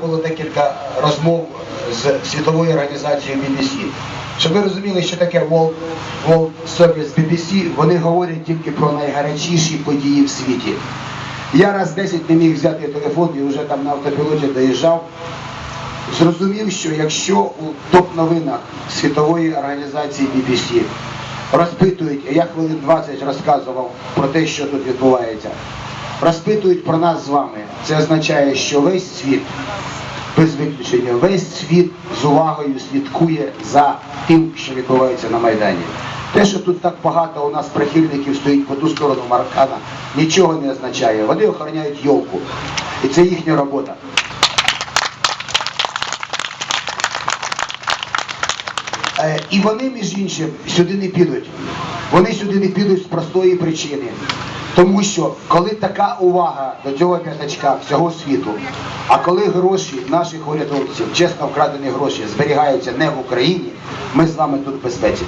Було декілька розмов з світовою організацією BBC. Щоб ви розуміли, що таке World, World Service BBC, вони говорять тільки про найгарячіші події в світі. Я раз 10 не міг взяти телефон і вже там на автопілоті доїжджав. Зрозумів, що якщо у топ-новинах світової організації BBC розпитують, я хвилин 20 розказував про те, що тут відбувається, розпитують про нас з вами, це означає, що весь світ, без виключення, весь світ з увагою слідкує за тим, що відбувається на Майдані. Те, що тут так багато у нас прихильників стоїть по ту сторону Маркана, нічого не означає. Вони охороняють йолку. І це їхня робота. Е, І вони, між іншим, сюди не підуть. Вони сюди не підуть з простої причини. Тому що коли така увага до цього п'ятачка всього світу, а коли гроші наших урядовців, чесно вкрадені гроші, зберігаються не в Україні, ми з вами тут в безпеці.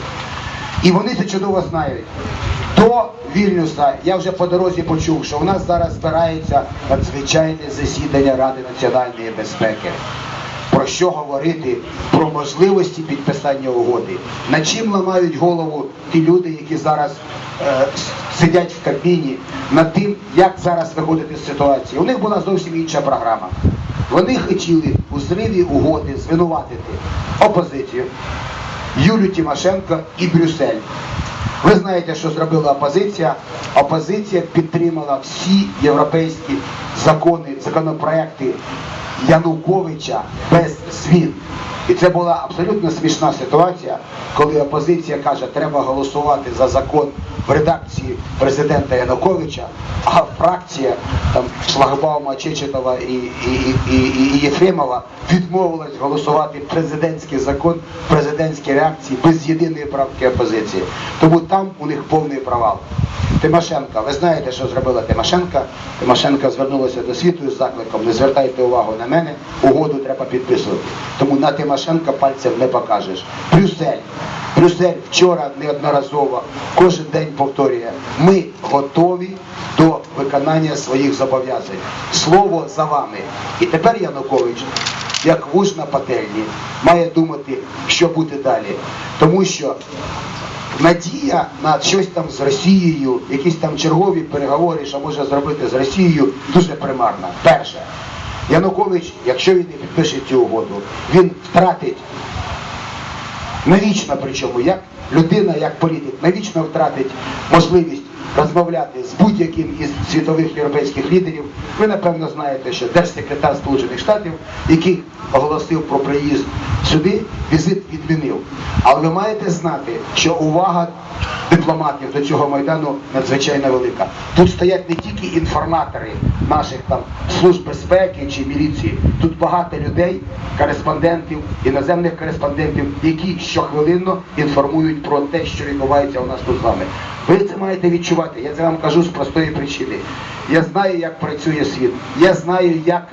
І вони це чудово знають. До Вільнюса я вже по дорозі почув, що в нас зараз збирається надзвичайне засідання Ради національної безпеки про що говорити, про можливості підписання угоди. Над чим ламають голову ті люди, які зараз е, сидять в кабіні, над тим, як зараз виходити з ситуації. У них була зовсім інша програма. Вони хотіли у зриві угоди звинуватити опозицію, Юлю Тимошенко і Брюссель. Ви знаєте, що зробила опозиція. Опозиція підтримала всі європейські закони, законопроекти Януковича без змін. І це була абсолютно смішна ситуація, коли опозиція каже, треба голосувати за закон в редакції президента Януковича, а фракція там Шлагбаума, Чечетова і, і, і, і, Єфремова відмовилась голосувати президентський закон, президентські реакції без єдиної правки опозиції. Тому там у них повний провал. Тимошенка, ви знаєте, що зробила Тимошенка? Тимошенка звернулася до світу з закликом, не звертайте увагу на мене, угоду треба підписувати. Тому на Тимошенка пальцем не покажеш. Брюссель. Брюссель вчора неодноразово, кожен день повторює, ми готові до виконання своїх зобов'язань. Слово за вами. І тепер Янукович, як вуж на пательні, має думати, що буде далі. Тому що надія на щось там з Росією, якісь там чергові переговори, що може зробити з Росією, дуже примарна. Перше, Янукович, якщо він не підпише цю угоду, він втратить навічно, причому як людина, як політик, навічно втратить можливість розмовляти з будь-яким із світових європейських лідерів. Ви напевно знаєте, що держсекретар Сполучених Штатів, який оголосив про приїзд сюди, візит відмінив. Але ви маєте знати, що увага дипломатів до цього майдану надзвичайно велика. Тут стоять не тільки інформатори наших там служб безпеки чи міліції. Тут багато людей, кореспондентів, іноземних кореспондентів, які щохвилинно інформують про те, що відбувається у нас тут з вами. Ви це маєте відчувати. Я це вам кажу з простої причини. Я знаю, як працює світ. Я знаю, як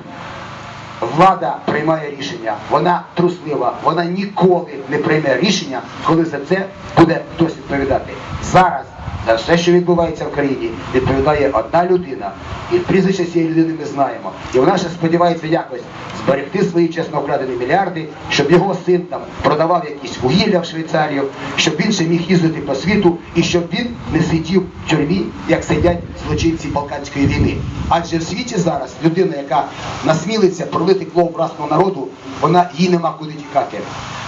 влада приймає рішення. Вона труслива, вона ніколи не прийме рішення, коли за це буде хтось відповідати. Зараз за все, що відбувається в країні, відповідає одна людина. І прізвище цієї людини ми знаємо. І вона ще сподівається якось зберегти свої чесно вкрадені мільярди, щоб його син там продавав якісь вугілля в Швейцарію, щоб він ще міг їздити по світу і щоб він не сидів в тюрмі, як сидять злочинці Балканської війни. Адже в світі зараз людина, яка насмілиться пролити кров власного народу, вона їй нема куди тікати.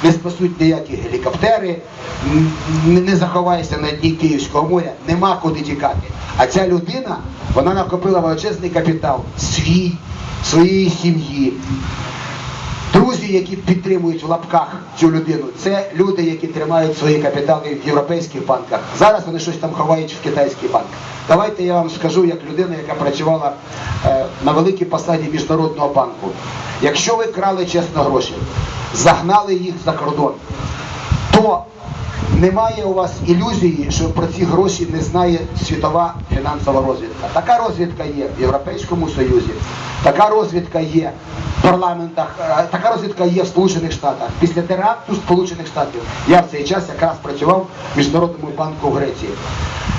Не спасуть ніякі гелікоптери, не заховайся на дні Київського моря, нема куди тікати. А ця людина, вона накопила величезний капітал свій, своєї сім'ї. Друзі, які підтримують в лапках цю людину, це люди, які тримають свої капітали в європейських банках. Зараз вони щось там ховають в китайський банк. Давайте я вам скажу, як людина, яка працювала е, на великій посаді міжнародного банку. Якщо ви крали чесно гроші, загнали їх за кордон, то немає у вас ілюзії, що про ці гроші не знає світова фінансова розвідка. Така розвідка є в Європейському Союзі, така розвідка є в парламентах. Е, Така розвідка є в Сполучених Штатах. Після теракту Сполучених Штатів я в цей час якраз працював в Міжнародному банку в Греції.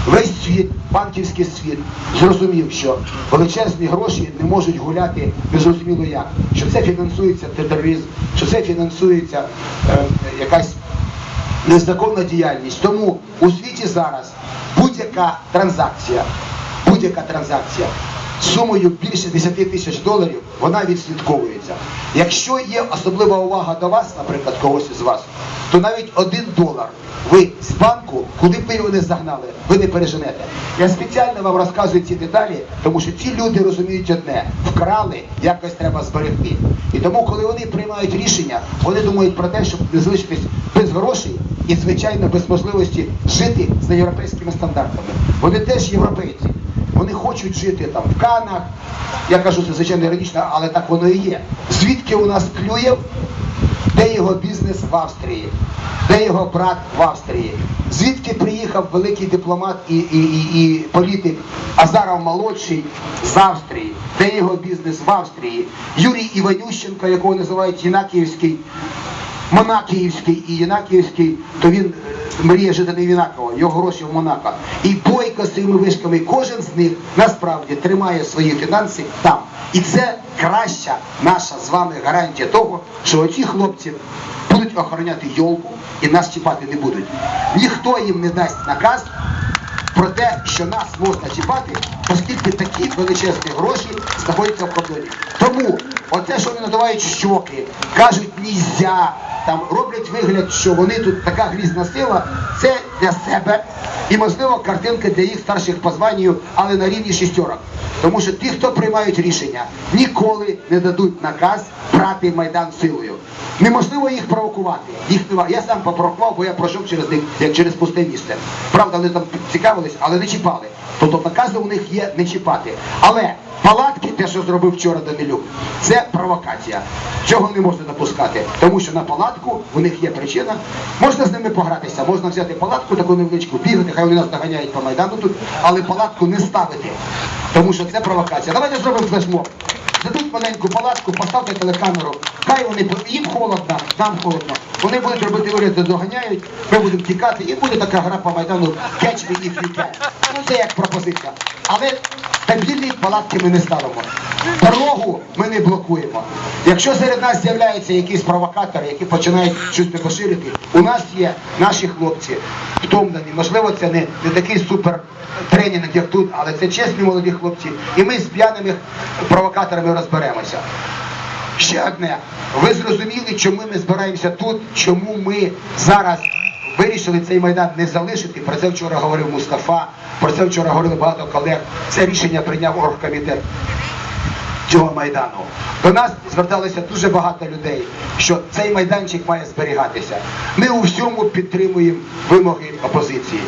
Весь світ, банківський світ, зрозумів, що величезні гроші не можуть гуляти незрозуміло як, що це фінансується тероризм, що це фінансується е, якась незаконна діяльність. Тому у світі зараз будь-яка транзакція, будь-яка транзакція сумою більше 10 тисяч доларів, вона відслідковується. Якщо є особлива увага до вас, наприклад, когось із вас, то навіть один долар ви з банку, куди б ви його не загнали, ви не переженете. Я спеціально вам розказую ці деталі, тому що ці люди розуміють одне: вкрали, якось треба зберегти. І тому, коли вони приймають рішення, вони думають про те, щоб не залишитись без грошей і, звичайно, без можливості жити за європейськими стандартами. Вони теж європейці. Вони хочуть жити там в Канах. Я кажу це звичайно іронічно, але так воно і є. Звідки у нас Клюєв? Де його бізнес в Австрії? Де його брат в Австрії? Звідки приїхав великий дипломат і, і, і, і політик Азаров молодший з Австрії? Де його бізнес в Австрії? Юрій Іванющенко, якого називають Єнакіївський, Монакіївський і Єнакіївський, то він е, мріє жити не в Інаково, його гроші в Монако. І бойко з цими вишками, кожен з них насправді тримає свої фінанси там. І це краща наша з вами гарантія того, що оці хлопці будуть охороняти йолку і нас чіпати не будуть. Ніхто їм не дасть наказ про те, що нас можна чіпати, оскільки такі величезні гроші знаходяться в кордоні. Тому оце, що вони надувають щоки, кажуть нізя, там роблять вигляд, що вони тут така грізна сила, це для себе і, можливо, картинка для їх старших по званню, але на рівні шістерок. Тому що ті, хто приймають рішення, ніколи не дадуть наказ брати майдан силою. Неможливо їх провокувати. Їх нема. Я сам попровокував, бо я пройшов через них як через пусте місце. Правда, вони там цікавились, але не чіпали. Тобто накази у них є не чіпати. Але палатки, те, що зробив вчора Данилюк, це провокація. Цього не можна допускати. Тому що на палатку у них є причина. Можна з ними погратися, можна взяти палатку, таку невеличку, бігати, хай вони нас доганяють по майдану тут, але палатку не ставити. Тому що це провокація. Давайте зробимо флешмоб. Дадуть маленьку палатку, поставте телекамеру, хай вони їм холодно, нам холодно. Вони будуть робити вигляд, доганяють, ми будемо тікати, і буде така гра по майдану catch me if you can. Ну це як пропозиція. Але стабільні палатки ми не ставимо. Дорогу ми не блокуємо. Якщо серед нас з'являються якісь провокатори, які починають щось непоширити, у нас є наші хлопці втомлені. Можливо, це не, не такий супер тренінг, як тут, але це чесні молоді хлопці. І ми з п'яними провокаторами розберемося. Ще одне. Ви зрозуміли, чому ми збираємося тут, чому ми зараз вирішили цей майдан не залишити. Про це вчора говорив Мустафа, про це вчора говорили багато колег. Це рішення прийняв оргкомітет цього майдану. До нас зверталося дуже багато людей, що цей майданчик має зберігатися. Ми у всьому підтримуємо вимоги опозиції.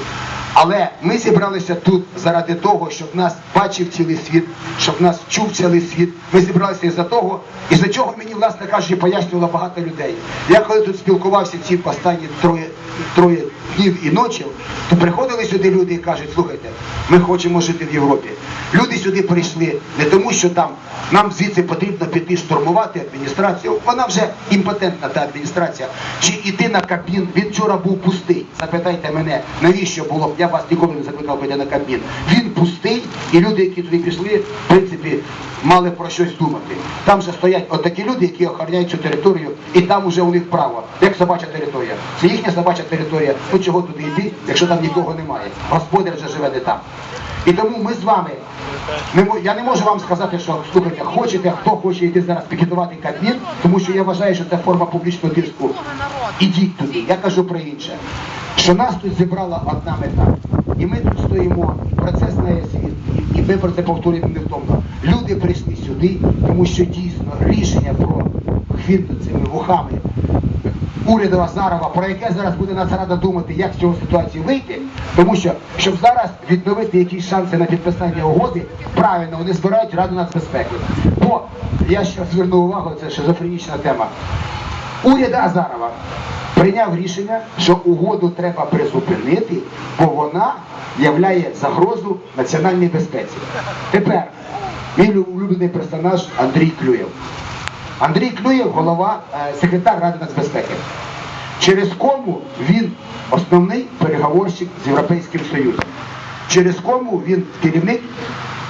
Але ми зібралися тут заради того, щоб нас бачив цілий світ, щоб нас чув цілий світ. Ми зібралися із-за того, із-за чого мені, власне кажучи, пояснювало багато людей. Я коли тут спілкувався ці останні троє, троє днів і ночів, то приходили сюди люди і кажуть, слухайте, ми хочемо жити в Європі. Люди сюди прийшли не тому, що там нам звідси потрібно піти штурмувати адміністрацію. Вона вже імпотентна та адміністрація. Чи йти на Кабмін? Він вчора був пустий. Запитайте мене, навіщо було б? Я вас ніколи не закликав піти на Кабмін. Він пустий, і люди, які туди пішли, в принципі, мали про щось думати. Там же стоять отакі люди, які охороняють цю територію, і там уже у них право, як собача територія. Це їхня собача територія. Ну чого туди йти, якщо там нікого немає? Господар вже живе не там. І тому ми з вами. Я не можу вам сказати, що слухайте, хочете, хто хоче йти зараз пікетувати Кабмін, тому що я вважаю, що це форма публічного тиску. Ідіть туди. Я кажу про інше. Що нас тут зібрала одна мета. І ми тут стоїмо, і про це знає світ, і, ми про це повторюємо невтомно. Люди прийшли сюди, тому що дійсно рішення про хвінту цими вухами уряду Азарова, про яке зараз буде Нацрада думати, як з цього ситуації вийти, тому що, щоб зараз відновити якісь шанси на підписання угоди, правильно, вони збирають Раду нацбезпеки. Бо, я ще зверну увагу, це шизофренічна тема. Уряд Азарова прийняв рішення, що угоду треба призупинити, бо вона являє загрозу національній безпеці. Тепер мій улюблений персонаж Андрій Клюєв. Андрій Клюєв, голова, е, секретар Ради нацбезпеки. Через кому він основний переговорщик з Європейським Союзом. Через кому він керівник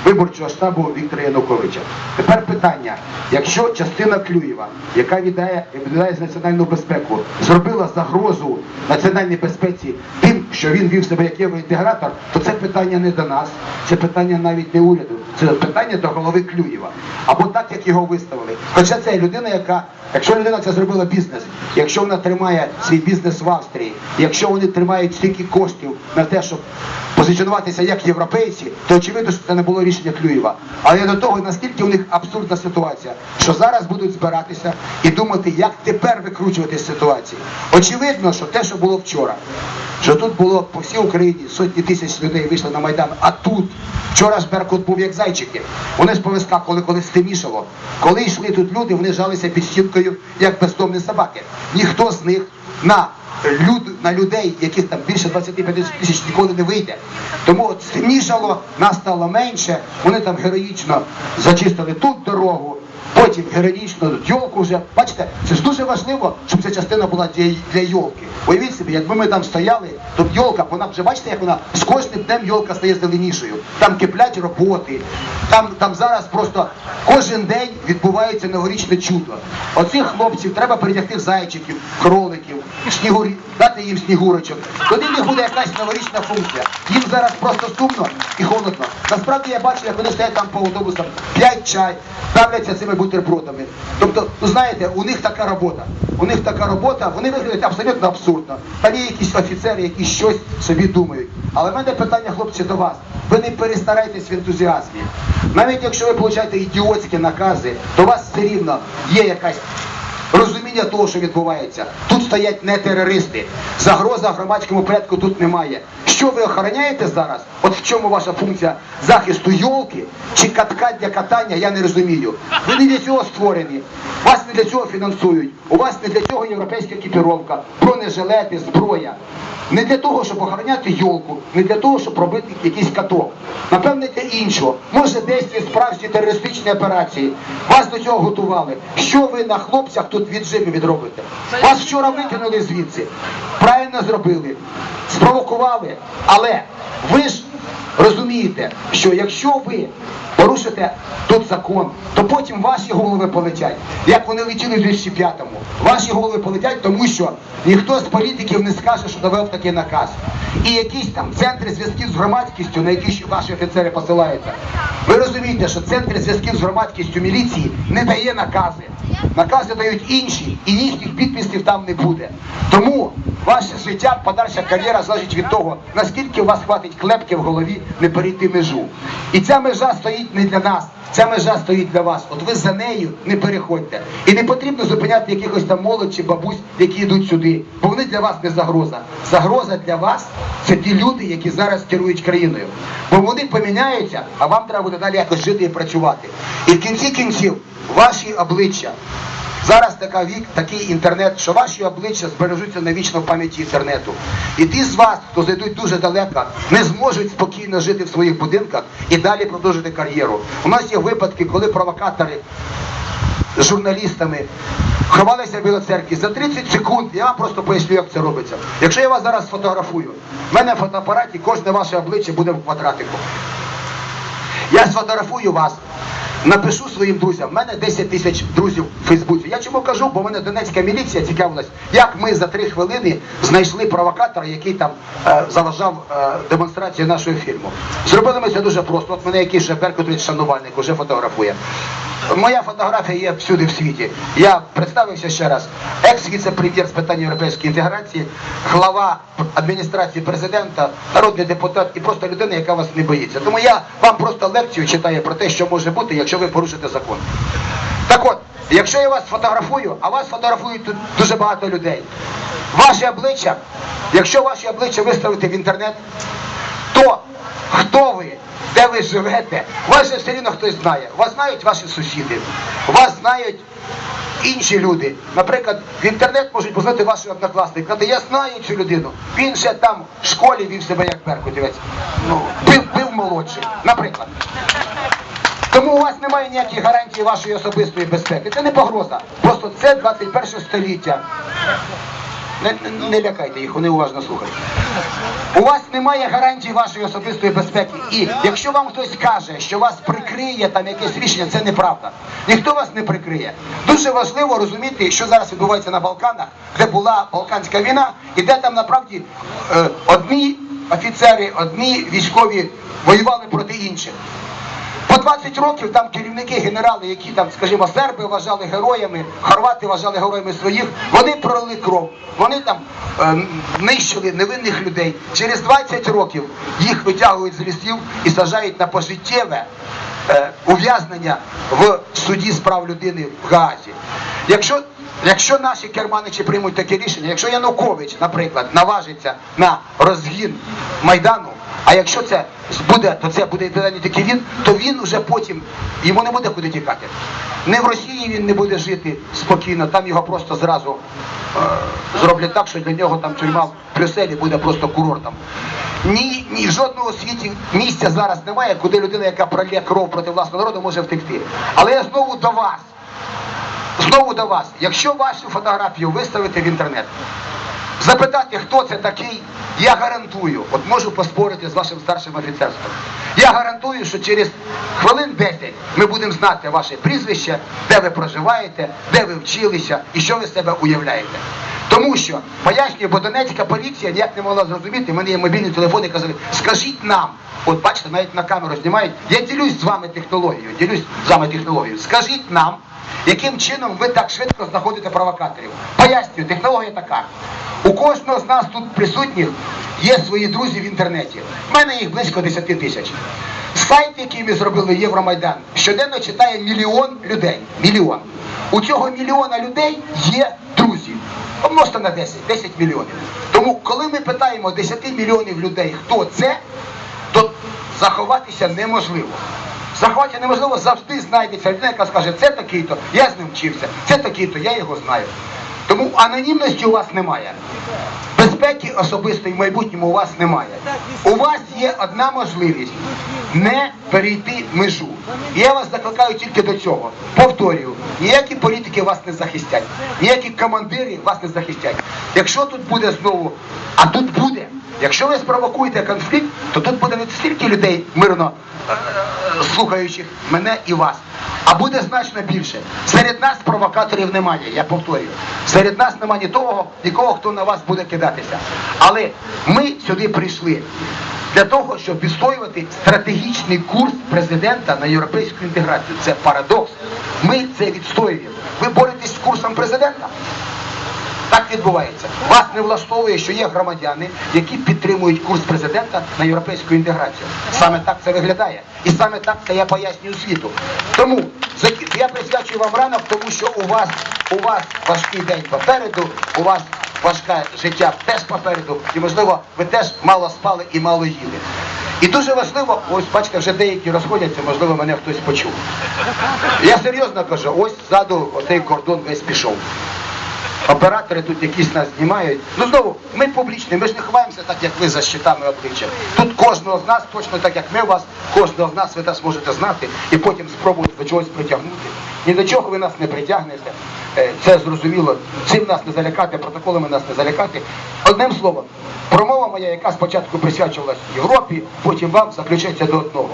виборчого штабу Віктора Януковича. Тепер питання: якщо частина Клюєва, яка віддає, віддає з національну безпеку, зробила загрозу національній безпеці тим, що він вів себе як євроінтегратор, то це питання не до нас, це питання навіть не уряду, це питання до голови Клюєва. Або так, як його виставили. Хоча це людина, яка, якщо людина це зробила бізнес, якщо вона тримає свій бізнес в Австрії, якщо вони тримають стільки коштів на те, щоб позиціонуватися як європейці, то очевидно, що це не було рішення Клюєва. Але до того, наскільки у них абсурдна ситуація, що зараз будуть збиратися і думати, як тепер викручувати з ситуації. Очевидно, що те, що було вчора, що тут було по всій Україні сотні тисяч людей вийшли на Майдан, а тут вчора ж Беркут був як зайчики. Вони ж повискакували, коли стемішало. Коли йшли тут люди, вони жалися під стінкою, як бездомні собаки. Ніхто з них на люд, на людей, яких там більше 25 тисяч ніколи не вийде. Тому от стемнішало, нас стало менше, вони там героїчно зачистили тут дорогу, потім героїчно йолку вже. Бачите, це ж дуже важливо, щоб ця частина була для, для йолки. Уявіть собі, якби ми там стояли, то йолка, вона вже бачите, як вона з кожним днем йолка стає зеленішою. Там киплять роботи, там, там зараз просто кожен день відбувається новорічне чудо. Оцих хлопців треба перетягти в зайчиків, кроликів, снігурі, дати їм снігурочок. Тоді в них буде якась новорічна функція. Їм зараз просто сумно і холодно. Насправді я бачу, як вони стоять там по автобусам, п'ять чай, давляться цими бутербродами. Тобто, знаєте, у них така робота. У них така робота, вони виглядають абсолютно абсурдно. Та є якісь офіцери, які щось собі думають. Але в мене питання, хлопці, до вас. Ви не перестарайтесь в ентузіазмі. Навіть якщо ви получаєте ідіотські накази, то у вас все рівно є якась розуміння того, що відбувається. Тут стоять не терористи. Загроза громадському порядку тут немає. Що ви охороняєте зараз? От в чому ваша функція захисту йолки чи катка для катання, я не розумію. Ви не для цього створені. Вас не для цього фінансують. У вас не для цього європейська екіпіровка, бронежилети, зброя. Не для того, щоб охороняти йолку, не для того, щоб робити якийсь каток. Напевне, для іншого. Може, десь справжні терористичні операції. Вас до цього готували. Що ви на хлопцях тут віджимі відробите? Вас вчора викинули звідси. Правильно зробили. Спровокували. Але ви ж розумієте, що якщо ви порушите тут закон, то потім ваші голови полетять, як вони летіли в 2005-му. Ваші голови полетять, тому що ніхто з політиків не скаже, що довел такий наказ. І якісь там центри зв'язків з громадськістю, на які ще ваші офіцери посилаються. Ви розумієте, що центр зв'язків з громадськістю міліції не дає накази. Накази дають інші, і їхніх підписів там не буде. Тому ваше життя, подальша кар'єра залежить від того, наскільки у вас хватить клепки в голові не перейти межу. І ця межа стоїть не для нас, ця межа стоїть для вас. От ви за нею не переходьте. І не потрібно зупиняти якихось там молодь чи бабусь, які йдуть сюди, бо вони для вас не загроза. Загроза для вас це ті люди, які зараз керують країною. Бо вони поміняються, а вам треба буде далі якось жити і працювати. І в кінці кінців ваші обличчя. Зараз така вік, такий інтернет, що ваші обличчя збережуться навічно в пам'яті інтернету. І ті з вас, хто зайдуть дуже далеко, не зможуть спокійно жити в своїх будинках і далі продовжити кар'єру. У нас є випадки, коли провокатори з журналістами ховалися в Білій церкві за 30 секунд. Я вам просто поясню, як це робиться. Якщо я вас зараз сфотографую, в мене в фотоапараті кожне ваше обличчя буде в квадратику. Я сфотографую вас, напишу своїм друзям. в мене 10 тисяч друзів в Фейсбуці. Я чому кажу, бо в мене Донецька міліція цікавилась, як ми за три хвилини знайшли провокатора, який там е, заважав е, демонстрацію нашого фільму. Зробили ми це дуже просто. От мене якийсь же Беркутович шанувальник уже фотографує. Моя фотографія є всюди в світі. Я представився ще раз. Екс-віце-прем'єр з питань європейської інтеграції, глава адміністрації президента, народний депутат і просто людина, яка вас не боїться. Тому я вам просто лекцію читаю про те, що може бути, якщо ви порушите закон. Так от, якщо я вас фотографую, а вас фотографують тут дуже багато людей. Ваше обличчя, якщо ваше обличчя виставити в інтернет, хто ви, де ви живете, вас же все рівно хтось знає. Вас знають ваші сусіди, вас знають інші люди. Наприклад, в інтернет можуть познати ваші однокласники. Казати, я знаю цю людину. Він ще там в школі вів себе як беркутівець. Ну, бив, бив молодший, наприклад. Тому у вас немає ніяких гарантій вашої особистої безпеки. Це не погроза. Просто це 21 століття. Не, не, лякайте їх, вони уважно слухають. У вас немає гарантій вашої особистої безпеки. І якщо вам хтось каже, що вас прикриє там якесь рішення, це неправда. Ніхто вас не прикриє. Дуже важливо розуміти, що зараз відбувається на Балканах, де була Балканська війна, і де там направді е, одні офіцери, одні військові воювали проти інших. По 20 років там керівники, генерали, які там, скажімо, серби вважали героями, хорвати вважали героями своїх, вони пролили кров, вони там е, нищили невинних людей. Через 20 років їх витягують з лісів і сажають на пожиттєве е, ув'язнення в суді з прав людини в Гаазі. Якщо Якщо наші керманичі приймуть таке рішення, якщо Янукович, наприклад, наважиться на розгін Майдану, а якщо це буде, то це буде відповідальний тільки він, то він уже потім, йому не буде куди тікати. Не в Росії він не буде жити спокійно, там його просто зразу е, зроблять так, що для нього там тюрма в Брюсселі буде просто курортом. Ні, ні, жодного світі місця зараз немає, куди людина, яка пролє кров проти власного народу, може втекти. Але я знову до вас. Знову до вас, якщо вашу фотографію виставити в інтернет, запитати, хто це такий, я гарантую, от можу поспорити з вашим старшим офіцерством. Я гарантую, що через хвилин 10 ми будемо знати ваше прізвище, де ви проживаєте, де ви вчилися і що ви себе уявляєте. Тому що, пояснюю, бо Донецька поліція ніяк не могла зрозуміти, в мене є мобільний телефон і казали, скажіть нам, от бачите, навіть на камеру знімають, я ділюсь з вами технологією, ділюсь з вами технологією. Скажіть нам, яким чином ви так швидко знаходите провокаторів. Пояснюю, технологія така. У кожного з нас тут присутніх є свої друзі в інтернеті. У мене їх близько 10 тисяч. Сайт, який ми зробили Євромайдан, щоденно читає мільйон людей. Мільйон. У цього мільйона людей є друзі. Помножте на 10, 10 мільйонів. Тому, коли ми питаємо 10 мільйонів людей, хто це, то заховатися неможливо. Заховатися неможливо, завжди знайдеться людина, яка скаже, це такий-то, я з ним вчився, це такий-то, я його знаю. Тому анонімності у вас немає. Безпеки особистої в майбутньому у вас немає. У вас є одна можливість не перейти межу. Я вас закликаю тільки до цього. Повторюю, ніякі політики вас не захистять, ніякі командири вас не захистять. Якщо тут буде знову, а тут буде. Якщо ви спровокуєте конфлікт, то тут буде не стільки людей мирно е, слухаючих мене і вас, а буде значно більше. Серед нас провокаторів немає, я повторюю. Серед нас немає ні того, нікого, хто на вас буде кидатися. Але ми сюди прийшли для того, щоб відстоювати стратегічний курс президента на європейську інтеграцію. Це парадокс. Ми це відстоюємо. Ви боретесь з курсом президента? Так відбувається. Вас не влаштовує, що є громадяни, які підтримують курс президента на європейську інтеграцію. Саме так це виглядає. І саме так це я пояснюю світу. Тому я присвячую вам ранок, тому що у вас у вас важкий день попереду, у вас важке життя теж попереду, і можливо ви теж мало спали і мало їли. І дуже важливо, ось бачите, вже деякі розходяться, можливо, мене хтось почув. Я серйозно кажу, ось ззаду оцей кордон весь пішов. Оператори тут якісь нас знімають. Ну знову, ми публічні, ми ж не ховаємося так, як ви за щитами обличчя. Тут кожного з нас, точно так як ми вас, кожного з нас ви нас можете знати і потім спробувати до чогось притягнути. Ні до чого ви нас не притягнете. Е, Це зрозуміло. Цим нас не залякати, протоколами нас не залякати. Одним словом, промова моя, яка спочатку присвячувалась Європі, потім вам заключається до одного.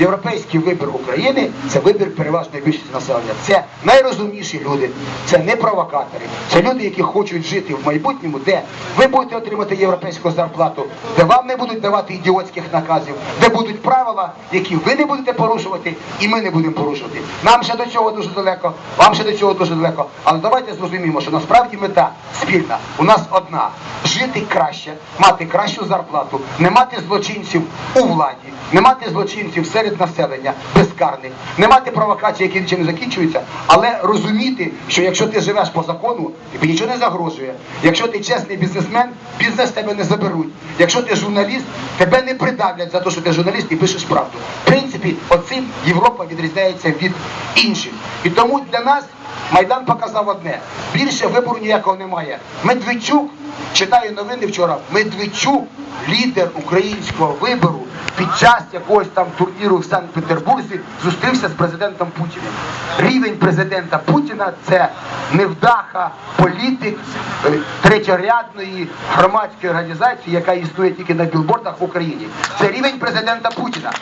Європейський вибір України це вибір переважної більшості населення. Це найрозумніші люди, це не провокатори, це люди, які хочуть жити в майбутньому, де ви будете отримати європейську зарплату, де вам не будуть давати ідіотських наказів, де будуть правила, які ви не будете порушувати, і ми не будемо порушувати. Нам ще до цього дуже далеко, вам ще до цього дуже далеко. Але давайте зрозуміємо, що насправді мета спільна у нас одна жити краще, мати кращу зарплату, не мати злочинців у владі, не мати злочинців серед населення безкарних, не мати провокацій, які нічим не закінчуються, але розуміти, що якщо ти живеш по закону, тобі нічого не загрожує. Якщо ти чесний бізнесмен, бізнес тебе не заберуть. Якщо ти журналіст, тебе не придавлять за те, що ти журналіст і пишеш правду. Принципі, оцим Європа відрізняється від інших. І тому для нас Майдан показав одне: більше вибору ніякого немає. Медведчук, читаю новини вчора, Медведчук, лідер українського вибору, під час якогось там турніру в Санкт-Петербурзі зустрівся з президентом Путіним. Рівень президента Путіна це невдаха політик е, третьорядної громадської організації, яка існує тільки на білбордах в Україні. Це рівень президента Путіна.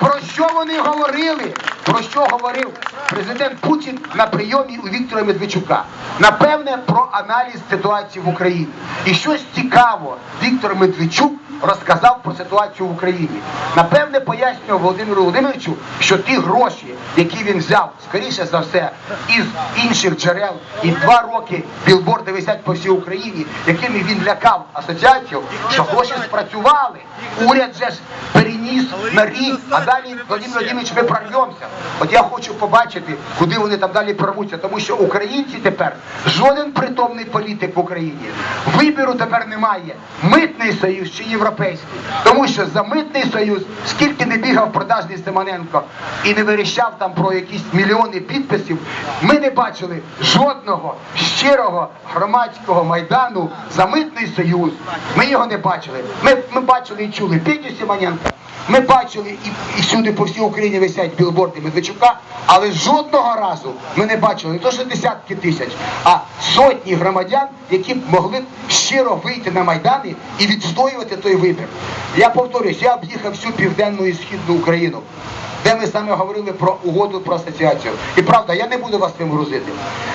Про що вони говорили? Про що говорив президент Путін на прийомі у Віктора Медведчука? Напевне, про аналіз ситуації в Україні. І щось цікаво Віктор Медведчук розказав про ситуацію в Україні. Напевне, пояснював Володимиру Володимировичу, що ті гроші, які він взяв, скоріше за все, із інших джерел, і два роки білборди висять по всій Україні, якими він лякав асоціацію, що гроші спрацювали. Уряд же ж переніс на рік, а далі Володимир Владимирович, ми прорвемося. От я хочу побачити, куди вони там далі прорвуться, тому що українці тепер жоден притомний політик в Україні. Вибіру тепер немає. Митний союз чи європейський. Тому що за митний союз, скільки не бігав продажний Симоненко і не вирішав там про якісь мільйони підписів, ми не бачили жодного щирого громадського майдану за митний союз. Ми його не бачили. Ми, ми бачили і чули Петю Симоненка. Ми бачили і, і всюди по всій Україні висять білборди Медведчука, але жодного разу ми не бачили не то, що десятки тисяч, а сотні громадян, які б могли щиро вийти на майдани і відстоювати той вибір. Я повторюсь, я об'їхав всю південну і східну Україну. Де ми саме говорили про угоду про асоціацію. І правда, я не буду вас цим грузити.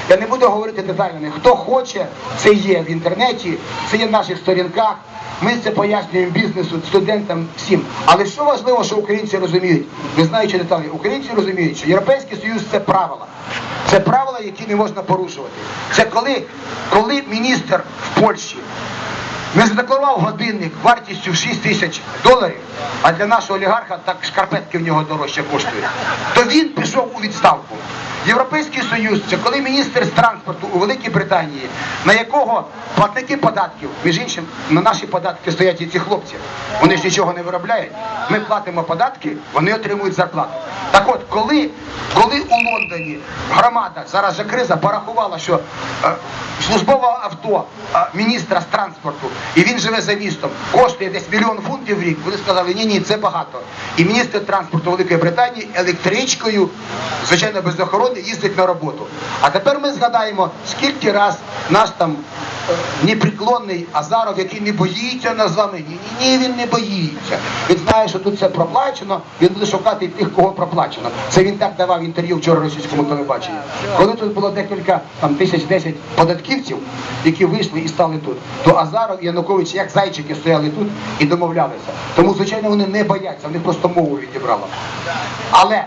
Я не буду говорити детально. Хто хоче, це є в інтернеті, це є в наших сторінках. Ми це пояснюємо бізнесу, студентам, всім. Але що важливо, що українці розуміють, не знаючи деталі, українці розуміють, що Європейський Союз це правила. Це правила, які не можна порушувати. Це коли, коли міністр в Польщі не задекларував годинник вартістю в 6 тисяч доларів, а для нашого олігарха так шкарпетки в нього дорожче коштують, то він пішов у відставку. Європейський Союз це коли міністр з транспорту у Великій Британії, на якого платники податків, між іншим, на наші податки стоять і ці хлопці. Вони ж нічого не виробляють. Ми платимо податки, вони отримують зарплату. Так от, коли, коли у Лондоні громада, зараз же криза, порахувала, що е, службове авто е, міністра з транспорту, і він живе за містом, коштує десь мільйон фунтів в рік, вони сказали, ні, ні, це багато. І міністр транспорту Великої Британії електричкою, звичайно, без охорони, їздить на роботу. А тепер ми згадаємо, скільки раз наш там е, непреклонний Азаров, який не боїться нас з вами. Ні, ні, ні, він не боїться. Він знає, що тут все проплачено, він буде шукати тих, кого проплачено. Це він так давав інтерв'ю вчора російському телебаченню. Коли тут було декілька там тисяч десять податківців, які вийшли і стали тут, то Азаров і Янукович як зайчики стояли тут і домовлялися. Тому, звичайно, вони не бояться, вони просто мову відібрали. Але